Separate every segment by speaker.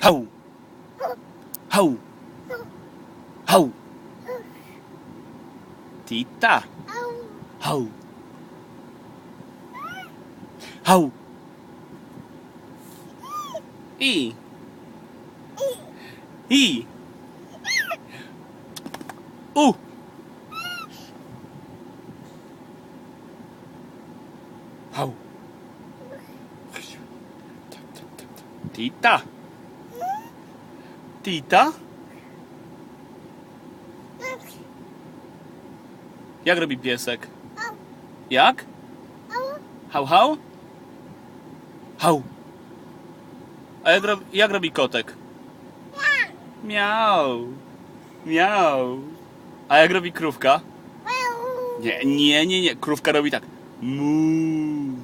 Speaker 1: Hał! Hał! Hał! Tita! Hał! Hał! I! I! U! Hał! Tita! Tita? Jak robi piesek? Jak? Hał, hał? Hał. A jak, rob, jak robi kotek? Miau. Miau. A jak robi krówka? Nie, nie, nie, nie. Krówka robi tak. Mu.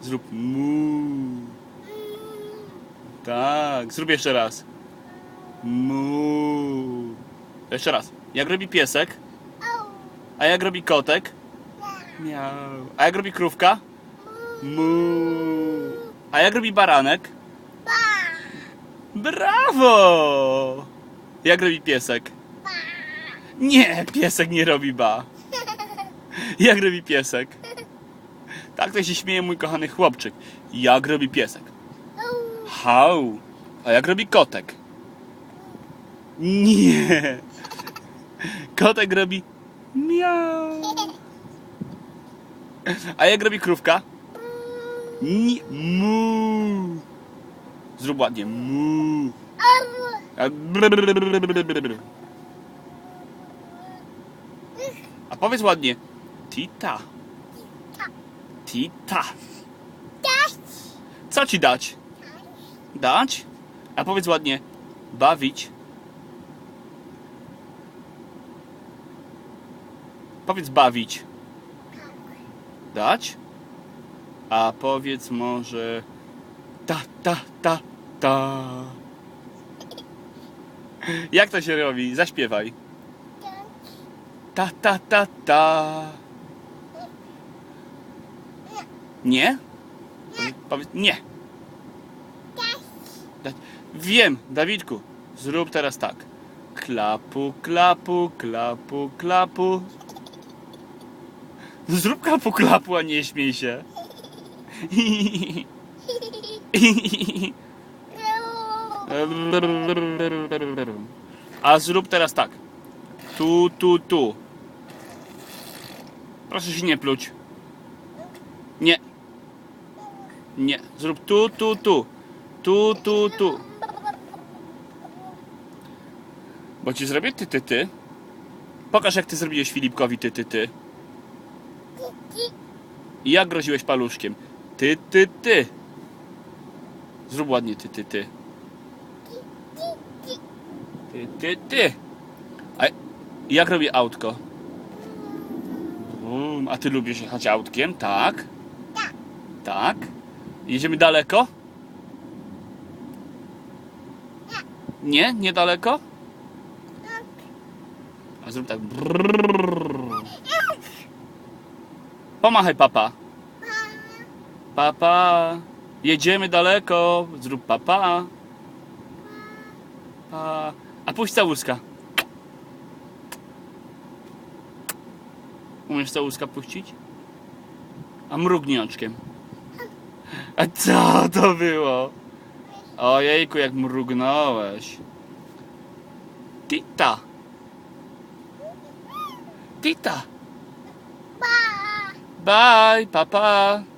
Speaker 1: Zrób mu. Tak. Zrób jeszcze raz. Mu. Jeszcze raz. Jak robi piesek? A jak robi kotek? Miau. A jak robi krówka? Mu. A jak robi baranek? Brawo! Jak robi piesek? Nie, piesek nie robi ba. Jak robi piesek? Tak to się śmieje mój kochany chłopczyk. Jak robi piesek? Hał. A jak robi kotek? Nie. Kotek robi miau. A jak robi krówka? Nie. Mu. Zrób ładnie. Mu. A. A powiedz ładnie. Tita. Tita. Co ci dać? Dać? A powiedz ładnie. Bawić. Powiedz bawić. Dać? A powiedz może. Ta, ta, ta, ta. Jak to się robi? Zaśpiewaj. Ta, ta, ta, ta. Nie? Powie- Powiedz nie. Wiem, Dawidku. Zrób teraz tak. Klapu, klapu, klapu, klapu. Zrób klapu, klapu, a nie śmiej się. A zrób teraz tak. Tu, tu, tu. Proszę się nie pluć. Nie. Nie. Zrób tu, tu, tu. Tu, tu, tu. Bo ci zrobię ty, ty, ty. Pokaż jak ty zrobiłeś Filipkowi ty, ty, ty. I jak groziłeś paluszkiem. Ty, ty, ty. Zrób ładnie ty, ty, ty. Ty, ty, ty. A jak robi autko? Bum. A ty lubisz jechać autkiem? Tak? Tak. Jedziemy daleko? Nie? Niedaleko? A zrób tak. Brrrr. Pomachaj papa. Papa. Jedziemy daleko. Zrób papa. Pa. A puść całuska. Umiesz całuska puścić? A mrugnij oczkiem. A co to było? Ojejku, jak mrugnąłeś. Tita. Tita. Bye, papa.